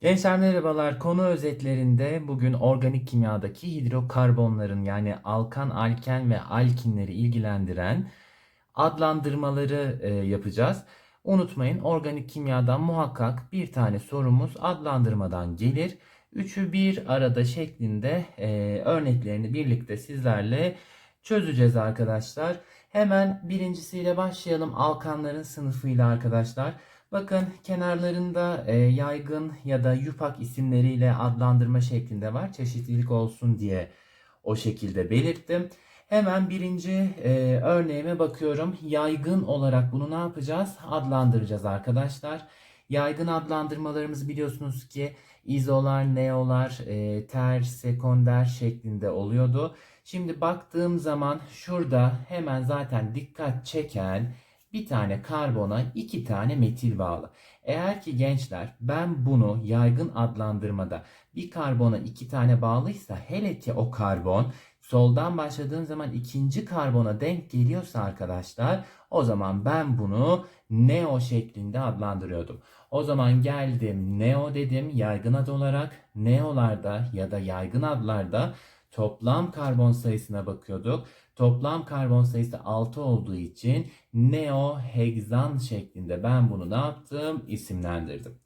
Gençler merhabalar. Konu özetlerinde bugün organik kimyadaki hidrokarbonların yani alkan, alken ve alkinleri ilgilendiren adlandırmaları e, yapacağız. Unutmayın organik kimyadan muhakkak bir tane sorumuz adlandırmadan gelir. Üçü bir arada şeklinde e, örneklerini birlikte sizlerle çözeceğiz arkadaşlar. Hemen birincisiyle başlayalım alkanların sınıfıyla arkadaşlar. Bakın kenarlarında e, yaygın ya da yupak isimleriyle adlandırma şeklinde var. Çeşitlilik olsun diye o şekilde belirttim. Hemen birinci e, örneğime bakıyorum. Yaygın olarak bunu ne yapacağız? Adlandıracağız arkadaşlar. Yaygın adlandırmalarımız biliyorsunuz ki izolar, neolar, e, ter, sekonder şeklinde oluyordu. Şimdi baktığım zaman şurada hemen zaten dikkat çeken bir tane karbona iki tane metil bağlı. Eğer ki gençler ben bunu yaygın adlandırmada bir karbona iki tane bağlıysa hele ki o karbon soldan başladığım zaman ikinci karbona denk geliyorsa arkadaşlar o zaman ben bunu neo şeklinde adlandırıyordum. O zaman geldim neo dedim yaygın ad olarak neolarda ya da yaygın adlarda toplam karbon sayısına bakıyorduk. Toplam karbon sayısı 6 olduğu için neohegzan şeklinde ben bunu ne yaptım? İsimlendirdim.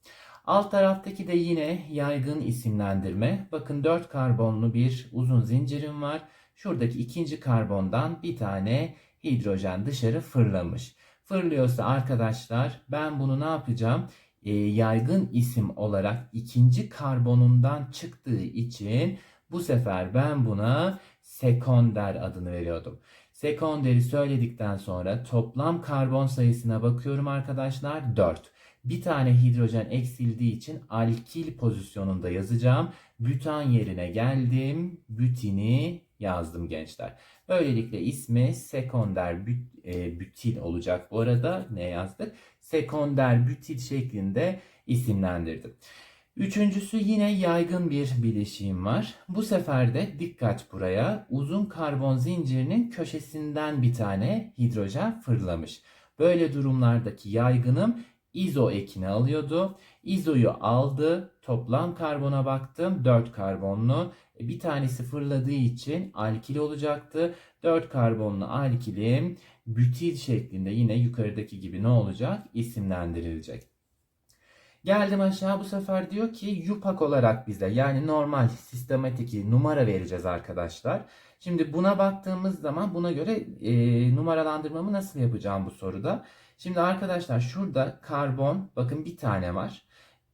Alt taraftaki de yine yaygın isimlendirme. Bakın 4 karbonlu bir uzun zincirim var. Şuradaki ikinci karbondan bir tane hidrojen dışarı fırlamış. Fırlıyorsa arkadaşlar ben bunu ne yapacağım? E, yaygın isim olarak ikinci karbonundan çıktığı için bu sefer ben buna sekonder adını veriyordum. Sekonderi söyledikten sonra toplam karbon sayısına bakıyorum arkadaşlar 4. Bir tane hidrojen eksildiği için alkil pozisyonunda yazacağım. Bütan yerine geldim. Bütini yazdım gençler. Böylelikle ismi sekonder büt, e, bütil olacak. Bu arada ne yazdık? Sekonder bütil şeklinde isimlendirdim. Üçüncüsü yine yaygın bir bileşiğim var. Bu sefer de dikkat buraya uzun karbon zincirinin köşesinden bir tane hidrojen fırlamış. Böyle durumlardaki yaygınım izo ekini alıyordu. İzoyu aldı. Toplam karbona baktım. 4 karbonlu. E, bir tanesi fırladığı için alkil olacaktı. 4 karbonlu alkilim bütil şeklinde yine yukarıdaki gibi ne olacak? İsimlendirilecek. Geldim aşağı bu sefer diyor ki yupak olarak bize yani normal sistematik numara vereceğiz arkadaşlar. Şimdi buna baktığımız zaman buna göre e, numaralandırmamı nasıl yapacağım bu soruda? Şimdi arkadaşlar şurada karbon bakın bir tane var.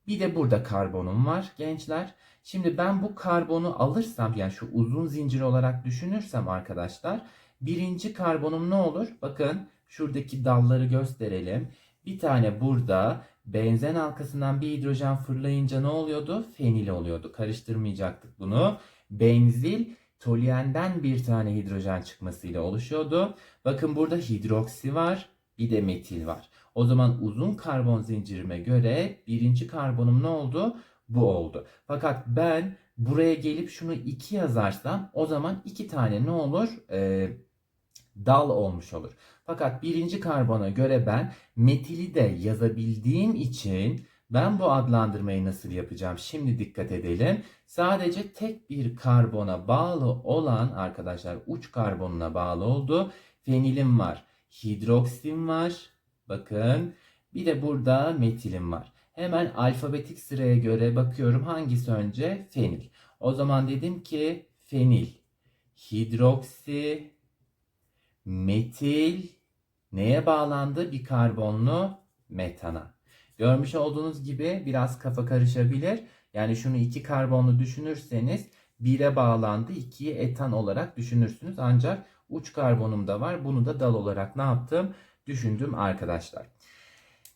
Bir de burada karbonum var gençler. Şimdi ben bu karbonu alırsam yani şu uzun zincir olarak düşünürsem arkadaşlar birinci karbonum ne olur? Bakın şuradaki dalları gösterelim. Bir tane burada benzen halkasından bir hidrojen fırlayınca ne oluyordu? Fenil oluyordu. Karıştırmayacaktık bunu. Benzil toluenden bir tane hidrojen çıkmasıyla oluşuyordu. Bakın burada hidroksi var. Bir de metil var. O zaman uzun karbon zincirime göre birinci karbonum ne oldu? Bu oldu. Fakat ben buraya gelip şunu 2 yazarsam o zaman iki tane ne olur? Ee, dal olmuş olur. Fakat birinci karbona göre ben metili de yazabildiğim için ben bu adlandırmayı nasıl yapacağım? Şimdi dikkat edelim. Sadece tek bir karbona bağlı olan arkadaşlar uç karbonuna bağlı oldu. Fenilim var. Hidroksim var. Bakın. Bir de burada metilim var. Hemen alfabetik sıraya göre bakıyorum hangisi önce? Fenil. O zaman dedim ki fenil, hidroksi, metil neye bağlandı? Bir karbonlu metana. Görmüş olduğunuz gibi biraz kafa karışabilir. Yani şunu iki karbonlu düşünürseniz 1'e bağlandı 2'yi etan olarak düşünürsünüz. Ancak uç karbonum da var. Bunu da dal olarak ne yaptım? Düşündüm arkadaşlar.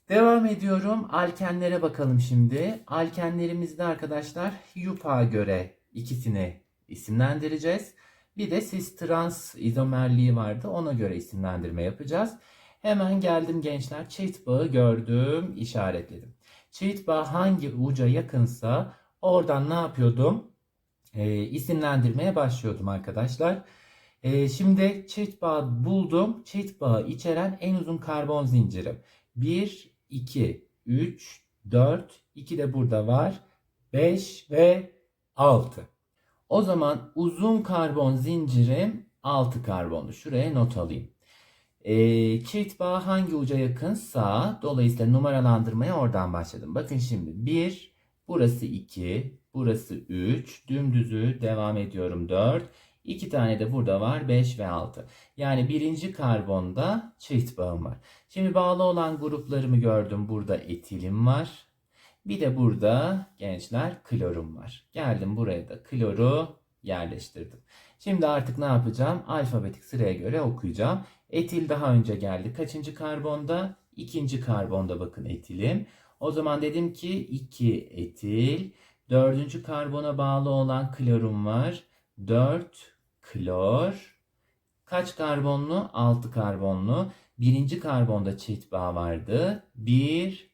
Devam ediyorum. Alkenlere bakalım şimdi. Alkenlerimizde arkadaşlar YUPA'a göre ikisini isimlendireceğiz. Bir de cis trans izomerliği vardı. Ona göre isimlendirme yapacağız. Hemen geldim gençler. Çift bağı gördüm, işaretledim. Çift bağ hangi uca yakınsa oradan ne yapıyordum? E, isimlendirmeye başlıyordum arkadaşlar. E, şimdi çift bağ buldum. Çift bağı içeren en uzun karbon zincirim. 1, 2, 3, 4, 2 de burada var. 5 ve 6. O zaman uzun karbon zincirim 6 karbonlu. Şuraya not alayım. Ee, çift bağ hangi uca yakınsa dolayısıyla numaralandırmaya oradan başladım. Bakın şimdi 1, burası 2, burası 3, dümdüzü devam ediyorum 4. 2 tane de burada var 5 ve 6. Yani birinci karbonda çift bağım var. Şimdi bağlı olan gruplarımı gördüm. Burada etilim var. Bir de burada gençler klorum var. Geldim buraya da kloru yerleştirdim. Şimdi artık ne yapacağım? Alfabetik sıraya göre okuyacağım. Etil daha önce geldi. Kaçıncı karbonda? İkinci karbonda bakın etilim. O zaman dedim ki 2 etil. Dördüncü karbona bağlı olan klorum var. 4 klor. Kaç karbonlu? 6 karbonlu. Birinci karbonda çift bağ vardı. 1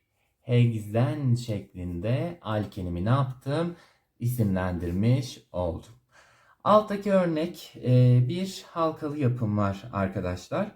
hegzen şeklinde alkenimi ne yaptım? İsimlendirmiş oldum. Alttaki örnek e, bir halkalı yapım var arkadaşlar.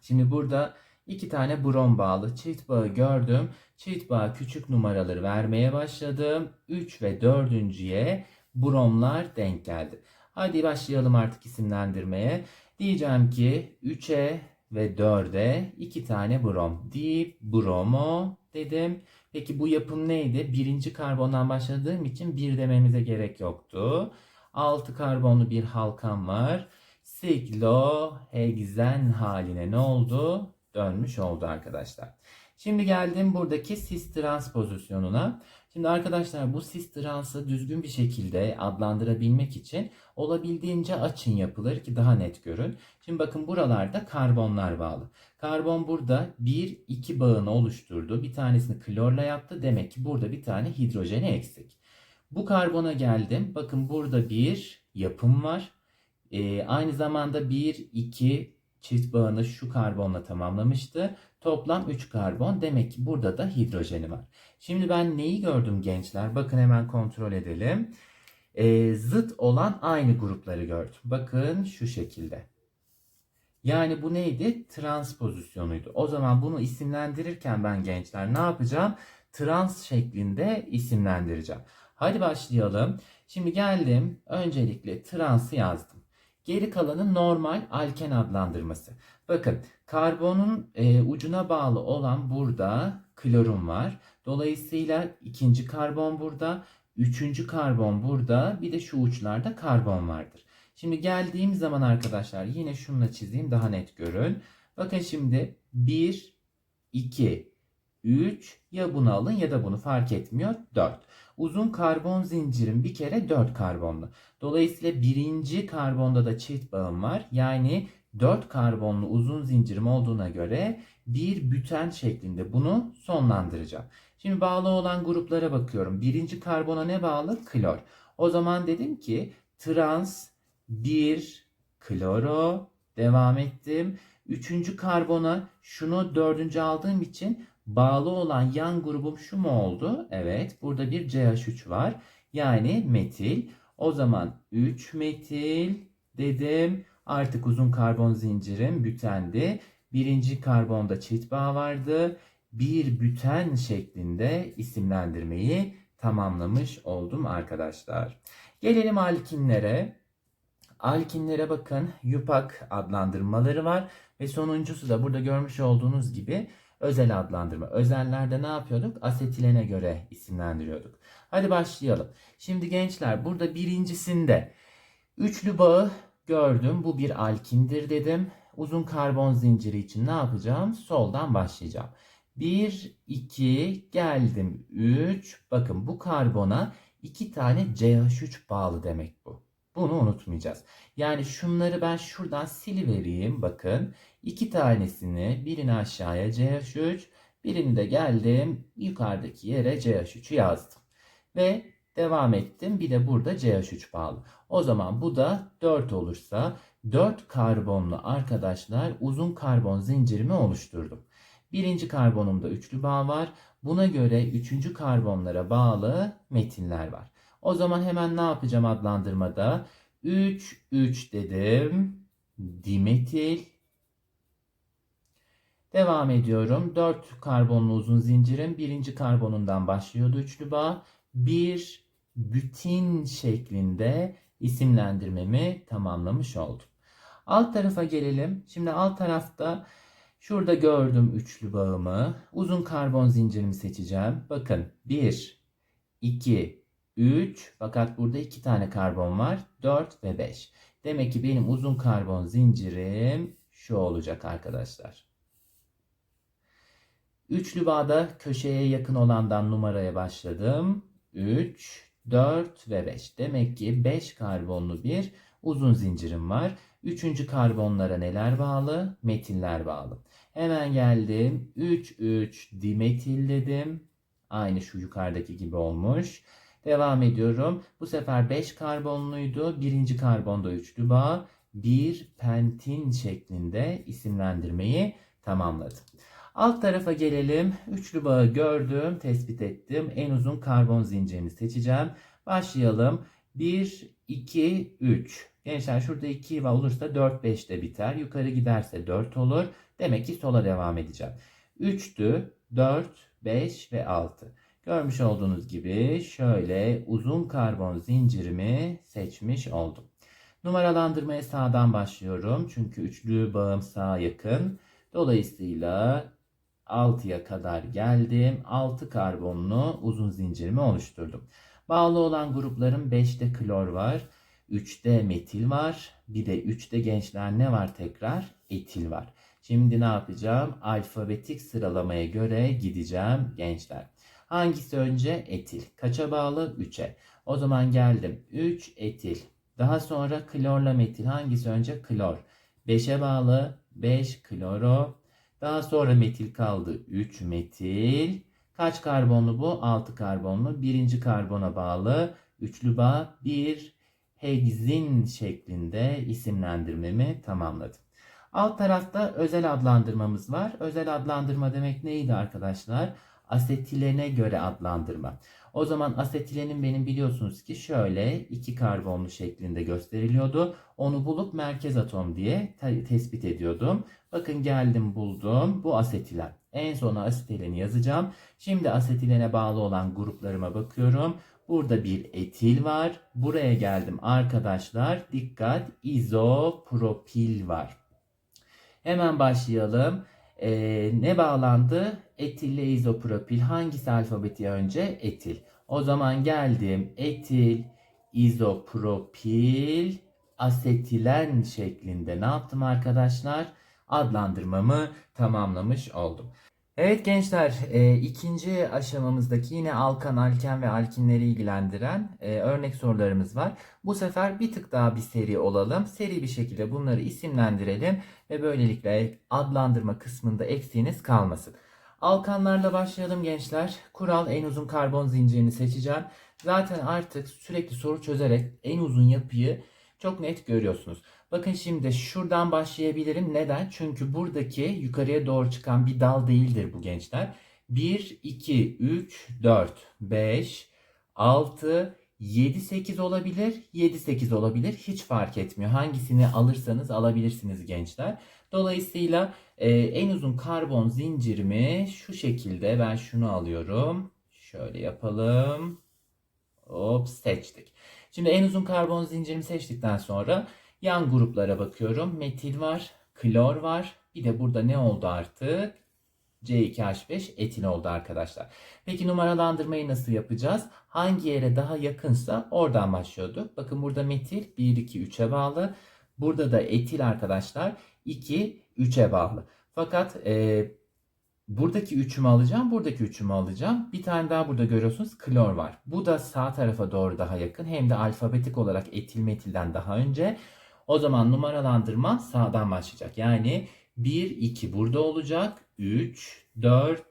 Şimdi burada iki tane brom bağlı çift bağı gördüm. Çift bağ küçük numaraları vermeye başladım. 3 ve 4.ye bromlar denk geldi. Hadi başlayalım artık isimlendirmeye. Diyeceğim ki 3'e ve 4'e iki tane brom. Dip bromo dedim. Peki bu yapım neydi? Birinci karbondan başladığım için bir dememize gerek yoktu. 6 karbonlu bir halkam var. Sikloheksen haline ne oldu? Dönmüş oldu arkadaşlar. Şimdi geldim buradaki cis trans pozisyonuna. Şimdi arkadaşlar bu cis transı düzgün bir şekilde adlandırabilmek için olabildiğince açın yapılır ki daha net görün. Şimdi bakın buralarda karbonlar bağlı. Karbon burada 1-2 bağını oluşturdu. Bir tanesini klorla yaptı. Demek ki burada bir tane hidrojeni eksik. Bu karbona geldim. Bakın burada bir yapım var. Ee, aynı zamanda 1, 2 çift bağını şu karbonla tamamlamıştı. Toplam 3 karbon. Demek ki burada da hidrojeni var. Şimdi ben neyi gördüm gençler? Bakın hemen kontrol edelim. Ee, zıt olan aynı grupları gördüm. Bakın şu şekilde. Yani bu neydi? Trans pozisyonuydu. O zaman bunu isimlendirirken ben gençler ne yapacağım? Trans şeklinde isimlendireceğim. Hadi başlayalım. Şimdi geldim. Öncelikle transı yazdım. Geri kalanı normal alken adlandırması. Bakın karbonun e, ucuna bağlı olan burada klorun var. Dolayısıyla ikinci karbon burada. Üçüncü karbon burada. Bir de şu uçlarda karbon vardır. Şimdi geldiğim zaman arkadaşlar yine şununla çizeyim daha net görün. Bakın şimdi 1, 2, 3 ya bunu alın ya da bunu fark etmiyor 4. Uzun karbon zincirim bir kere 4 karbonlu. Dolayısıyla birinci karbonda da çift bağım var. Yani 4 karbonlu uzun zincirim olduğuna göre bir büten şeklinde bunu sonlandıracağım. Şimdi bağlı olan gruplara bakıyorum. Birinci karbona ne bağlı? Klor. O zaman dedim ki trans 1 kloro devam ettim. Üçüncü karbona şunu dördüncü aldığım için bağlı olan yan grubum şu mu oldu? Evet burada bir CH3 var. Yani metil. O zaman 3 metil dedim. Artık uzun karbon zincirim bütendi. Birinci karbonda çift bağ vardı. Bir büten şeklinde isimlendirmeyi tamamlamış oldum arkadaşlar. Gelelim alkinlere. Alkinlere bakın yupak adlandırmaları var ve sonuncusu da burada görmüş olduğunuz gibi özel adlandırma. Özellerde ne yapıyorduk? Asetilene göre isimlendiriyorduk. Hadi başlayalım. Şimdi gençler burada birincisinde üçlü bağı gördüm. Bu bir alkindir dedim. Uzun karbon zinciri için ne yapacağım? Soldan başlayacağım. 1, 2, geldim 3. Bakın bu karbona 2 tane CH3 bağlı demek bu. Bunu unutmayacağız. Yani şunları ben şuradan silivereyim. Bakın iki tanesini birini aşağıya CH3 birini de geldim yukarıdaki yere CH3'ü yazdım. Ve devam ettim. Bir de burada CH3 bağlı. O zaman bu da 4 olursa 4 karbonlu arkadaşlar uzun karbon zincirimi oluşturdum. Birinci karbonumda üçlü bağ var. Buna göre üçüncü karbonlara bağlı metinler var. O zaman hemen ne yapacağım adlandırmada? 3, 3 dedim. Dimetil. Devam ediyorum. 4 karbonlu uzun zincirim. Birinci karbonundan başlıyordu üçlü bağ. 1, bütin şeklinde isimlendirmemi tamamlamış oldum. Alt tarafa gelelim. Şimdi alt tarafta şurada gördüm üçlü bağımı. Uzun karbon zincirimi seçeceğim. Bakın 1, 2, 3 fakat burada 2 tane karbon var. 4 ve 5. Demek ki benim uzun karbon zincirim şu olacak arkadaşlar. Üçlü bağda köşeye yakın olandan numaraya başladım. 3, 4 ve 5. Demek ki 5 karbonlu bir uzun zincirim var. Üçüncü karbonlara neler bağlı? Metiller bağlı. Hemen geldim. 3, 3 dimetil dedim. Aynı şu yukarıdaki gibi olmuş. Devam ediyorum. Bu sefer 5 karbonluydu. Birinci karbonda üçlü bağ. Bir pentin şeklinde isimlendirmeyi tamamladım. Alt tarafa gelelim. Üçlü bağı gördüm, tespit ettim. En uzun karbon zincirini seçeceğim. Başlayalım. 1, 2, 3. Gençler şurada 2 ve olursa 4, 5 de biter. Yukarı giderse 4 olur. Demek ki sola devam edeceğim. 3'tü, 4, 5 ve 6. Görmüş olduğunuz gibi şöyle uzun karbon zincirimi seçmiş oldum. Numaralandırmaya sağdan başlıyorum. Çünkü üçlü bağım sağa yakın. Dolayısıyla 6'ya kadar geldim. 6 karbonlu uzun zincirimi oluşturdum. Bağlı olan gruplarım 5'te klor var. 3'te metil var. Bir de 3'te gençler ne var tekrar? Etil var. Şimdi ne yapacağım? Alfabetik sıralamaya göre gideceğim gençler. Hangisi önce? Etil. Kaça bağlı? 3'e. O zaman geldim. 3 etil. Daha sonra klorla metil. Hangisi önce? Klor. 5'e bağlı 5 kloro. Daha sonra metil kaldı. 3 metil. Kaç karbonlu bu? 6 karbonlu. Birinci karbona bağlı. Üçlü bağ 1 hegzin şeklinde isimlendirmemi tamamladım. Alt tarafta özel adlandırmamız var. Özel adlandırma demek neydi arkadaşlar? Asetilene göre adlandırma. O zaman asetilenin benim biliyorsunuz ki şöyle iki karbonlu şeklinde gösteriliyordu. Onu bulup merkez atom diye te- tespit ediyordum. Bakın geldim buldum. Bu asetilen. En sona asetileni yazacağım. Şimdi asetilene bağlı olan gruplarıma bakıyorum. Burada bir etil var. Buraya geldim arkadaşlar. Dikkat izopropil var. Hemen başlayalım. Ee, ne bağlandı? Etil ile izopropil. Hangisi alfabeti önce? Etil. O zaman geldim. Etil, izopropil, asetilen şeklinde ne yaptım arkadaşlar? Adlandırmamı tamamlamış oldum. Evet gençler, e, ikinci aşamamızdaki yine alkan, alken ve alkinleri ilgilendiren e, örnek sorularımız var. Bu sefer bir tık daha bir seri olalım. Seri bir şekilde bunları isimlendirelim ve böylelikle adlandırma kısmında eksiğiniz kalmasın. Alkanlarla başlayalım gençler. Kural en uzun karbon zincirini seçeceğim. Zaten artık sürekli soru çözerek en uzun yapıyı çok net görüyorsunuz. Bakın şimdi şuradan başlayabilirim. Neden? Çünkü buradaki yukarıya doğru çıkan bir dal değildir bu gençler. 1, 2, 3, 4, 5, 6, 7, 8 olabilir. 7, 8 olabilir. Hiç fark etmiyor. Hangisini alırsanız alabilirsiniz gençler. Dolayısıyla e, en uzun karbon zincirimi şu şekilde ben şunu alıyorum. Şöyle yapalım. Hop seçtik. Şimdi en uzun karbon zincirimi seçtikten sonra yan gruplara bakıyorum. Metil var, klor var. Bir de burada ne oldu artık? C2H5 etil oldu arkadaşlar. Peki numaralandırmayı nasıl yapacağız? Hangi yere daha yakınsa oradan başlıyorduk. Bakın burada metil 1, 2, 3'e bağlı. Burada da etil arkadaşlar 2, 3'e bağlı. Fakat e, buradaki 3'ümü alacağım, buradaki 3'ümü alacağım. Bir tane daha burada görüyorsunuz klor var. Bu da sağ tarafa doğru daha yakın. Hem de alfabetik olarak etil metilden daha önce. O zaman numaralandırma sağdan başlayacak. Yani 1, 2 burada olacak. 3, 4,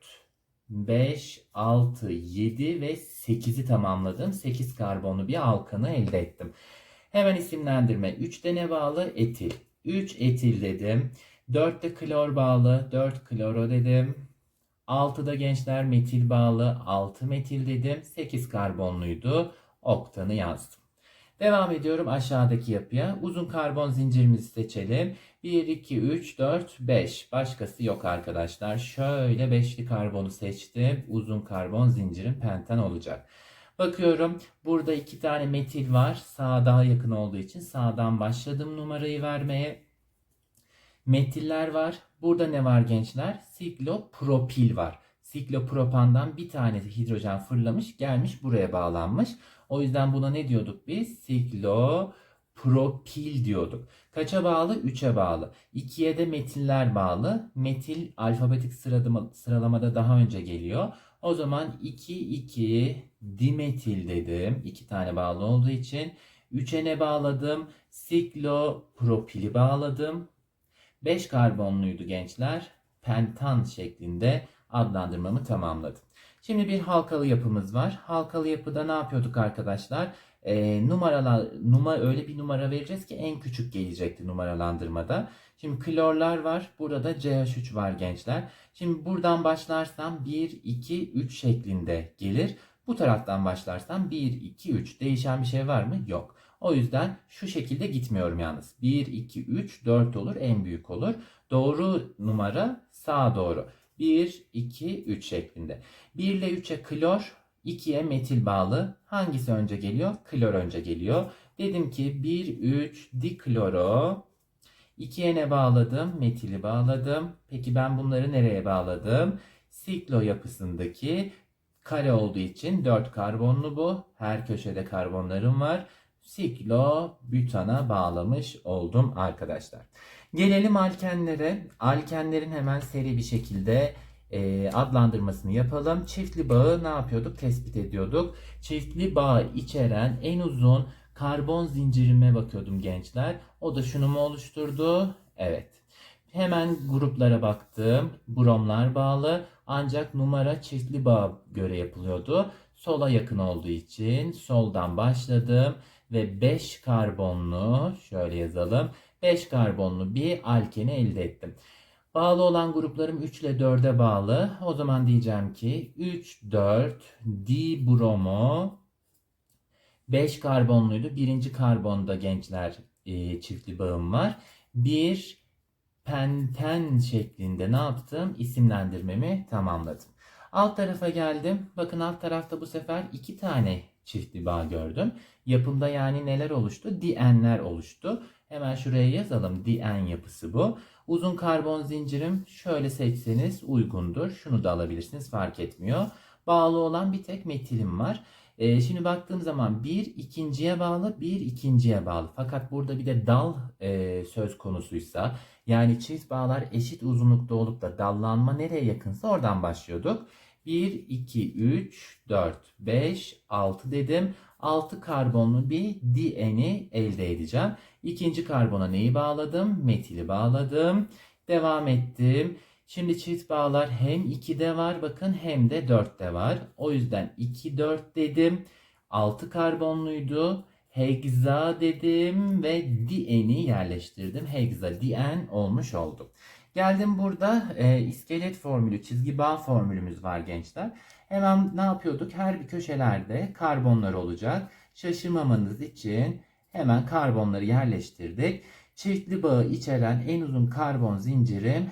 5, 6, 7 ve 8'i tamamladım. 8 karbonlu bir alkanı elde ettim. Hemen isimlendirme. 3'te ne bağlı? Etil. 3 etil dedim. 4'te klor bağlı. 4 kloro dedim. 6'da gençler metil bağlı. 6 metil dedim. 8 karbonluydu. Oktanı yazdım. Devam ediyorum aşağıdaki yapıya. Uzun karbon zincirimizi seçelim. 1, 2, 3, 4, 5. Başkası yok arkadaşlar. Şöyle beşli karbonu seçtim. Uzun karbon zincirim penten olacak. Bakıyorum burada iki tane metil var. Sağa daha yakın olduğu için sağdan başladım numarayı vermeye. Metiller var. Burada ne var gençler? Siklopropil var. Siklopropandan bir tane hidrojen fırlamış gelmiş buraya bağlanmış. O yüzden buna ne diyorduk biz? Siklopropil diyorduk. Kaça bağlı? 3'e bağlı. 2'ye de metiller bağlı. Metil alfabetik sıralama, sıralamada daha önce geliyor. O zaman 2 2 dimetil dedim. 2 tane bağlı olduğu için. 3'e ne bağladım? Siklopropili bağladım. 5 karbonluydu gençler. Pentan şeklinde adlandırmamı tamamladım. Şimdi bir halkalı yapımız var. Halkalı yapıda ne yapıyorduk arkadaşlar? Ee, numaralar, numara öyle bir numara vereceğiz ki en küçük gelecekti numaralandırmada. Şimdi klorlar var. Burada da CH3 var gençler. Şimdi buradan başlarsam 1, 2, 3 şeklinde gelir. Bu taraftan başlarsam 1, 2, 3. Değişen bir şey var mı? Yok. O yüzden şu şekilde gitmiyorum yalnız. 1, 2, 3, 4 olur. En büyük olur. Doğru numara sağa doğru. 1, 2, 3 şeklinde. 1 ile 3'e klor, 2'ye metil bağlı. Hangisi önce geliyor? Klor önce geliyor. Dedim ki 1, 3 dikloro. 2'ye ne bağladım? Metili bağladım. Peki ben bunları nereye bağladım? Siklo yapısındaki kare olduğu için 4 karbonlu bu. Her köşede karbonlarım var. Siklo butana bağlamış oldum arkadaşlar. Gelelim alkenlere. Alkenlerin hemen seri bir şekilde e, adlandırmasını yapalım. Çiftli bağı ne yapıyorduk? Tespit ediyorduk. Çiftli bağı içeren en uzun karbon zincirime bakıyordum gençler. O da şunu mu oluşturdu? Evet. Hemen gruplara baktım. Bromlar bağlı. Ancak numara çiftli bağ göre yapılıyordu. Sola yakın olduğu için soldan başladım ve 5 karbonlu şöyle yazalım. 5 karbonlu bir alkeni elde ettim. Bağlı olan gruplarım 3 ile 4'e bağlı. O zaman diyeceğim ki 3, 4, dibromo 5 karbonluydu. Birinci karbonda gençler e, çiftli bağım var. Bir penten şeklinde ne yaptım? İsimlendirmemi tamamladım. Alt tarafa geldim. Bakın alt tarafta bu sefer iki tane çiftli bağ gördüm. Yapımda yani neler oluştu? Dienler oluştu. Hemen şuraya yazalım. Dien yapısı bu. Uzun karbon zincirim şöyle seçseniz uygundur. Şunu da alabilirsiniz fark etmiyor. Bağlı olan bir tek metilim var. Ee, şimdi baktığım zaman bir ikinciye bağlı, bir ikinciye bağlı. Fakat burada bir de dal e, söz konusuysa yani çift bağlar eşit uzunlukta olup da dallanma nereye yakınsa oradan başlıyorduk. 1, 2, 3, 4, 5, 6 dedim. 6 karbonlu bir dieni elde edeceğim. İkinci karbona neyi bağladım? Metili bağladım. Devam ettim. Şimdi çift bağlar hem 2'de var bakın hem de 4'te var. O yüzden 2, 4 dedim. 6 karbonluydu. Hegza dedim ve dieni yerleştirdim. Hegza dien olmuş oldu. Geldim burada e, iskelet formülü, çizgi bağ formülümüz var gençler. Hemen ne yapıyorduk? Her bir köşelerde karbonlar olacak. Şaşırmamanız için hemen karbonları yerleştirdik. Çiftli bağı içeren en uzun karbon zincirim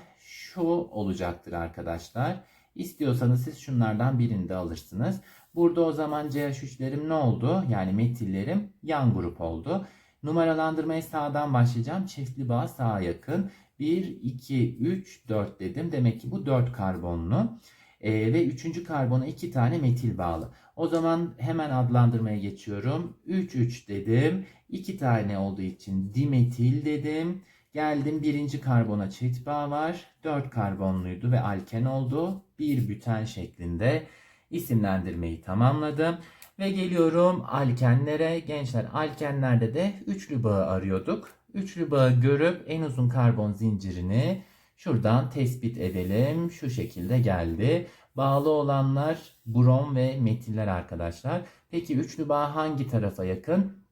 şu olacaktır arkadaşlar. İstiyorsanız siz şunlardan birini de alırsınız. Burada o zaman CH3'lerim ne oldu? Yani metillerim yan grup oldu. Numaralandırmaya sağdan başlayacağım. Çiftli bağ sağa yakın. 1, 2, 3, 4 dedim. Demek ki bu 4 karbonlu. Ee, ve 3. karbona 2 tane metil bağlı. O zaman hemen adlandırmaya geçiyorum. 3, 3 dedim. 2 tane olduğu için dimetil dedim. Geldim birinci karbona çift bağ var. 4 karbonluydu ve alken oldu. Bir büten şeklinde isimlendirmeyi tamamladım. Ve geliyorum alkenlere. Gençler alkenlerde de üçlü bağı arıyorduk. Üçlü bağı görüp en uzun karbon zincirini şuradan tespit edelim. Şu şekilde geldi. Bağlı olanlar brom ve metiller arkadaşlar. Peki üçlü bağ hangi tarafa yakın?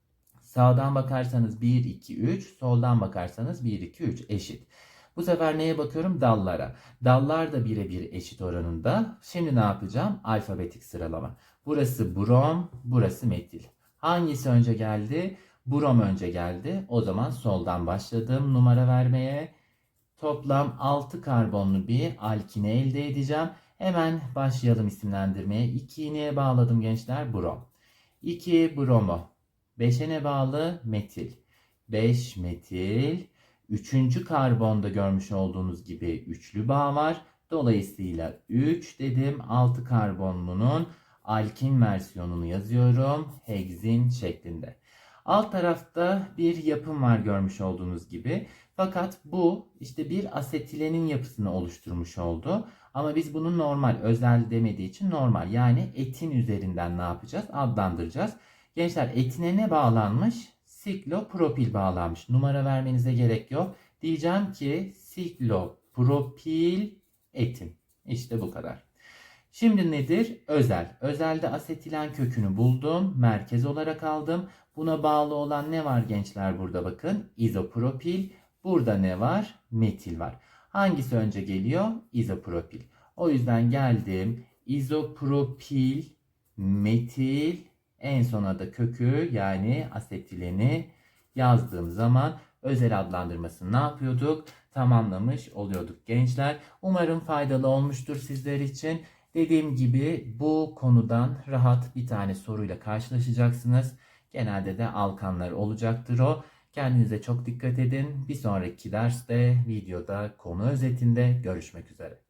Sağdan bakarsanız 1, 2, 3. Soldan bakarsanız 1, 2, 3 eşit. Bu sefer neye bakıyorum? Dallara. Dallar da birebir eşit oranında. Şimdi ne yapacağım? Alfabetik sıralama. Burası brom, burası metil. Hangisi önce geldi? Brom önce geldi. O zaman soldan başladım numara vermeye. Toplam 6 karbonlu bir alkine elde edeceğim. Hemen başlayalım isimlendirmeye. 2 iğneye bağladım gençler brom. 2 bromo. 5'e ne bağlı? Metil. 5 metil. Üçüncü karbonda görmüş olduğunuz gibi üçlü bağ var. Dolayısıyla 3 dedim. 6 karbonlunun alkin versiyonunu yazıyorum. Hegzin şeklinde. Alt tarafta bir yapım var görmüş olduğunuz gibi. Fakat bu işte bir asetilenin yapısını oluşturmuş oldu. Ama biz bunu normal, özel demediği için normal. Yani etin üzerinden ne yapacağız? Adlandıracağız. Gençler etine ne bağlanmış? Siklopropil bağlanmış. Numara vermenize gerek yok. Diyeceğim ki siklopropil etin. İşte bu kadar. Şimdi nedir? Özel. Özelde asetilen kökünü buldum. Merkez olarak aldım. Buna bağlı olan ne var gençler burada bakın? İzopropil. Burada ne var? Metil var. Hangisi önce geliyor? İzopropil. O yüzden geldim. İzopropil, metil, en sona da kökü yani asetileni yazdığım zaman özel adlandırmasını ne yapıyorduk? Tamamlamış oluyorduk gençler. Umarım faydalı olmuştur sizler için. Dediğim gibi bu konudan rahat bir tane soruyla karşılaşacaksınız. Genelde de alkanlar olacaktır o. Kendinize çok dikkat edin. Bir sonraki derste, videoda, konu özetinde görüşmek üzere.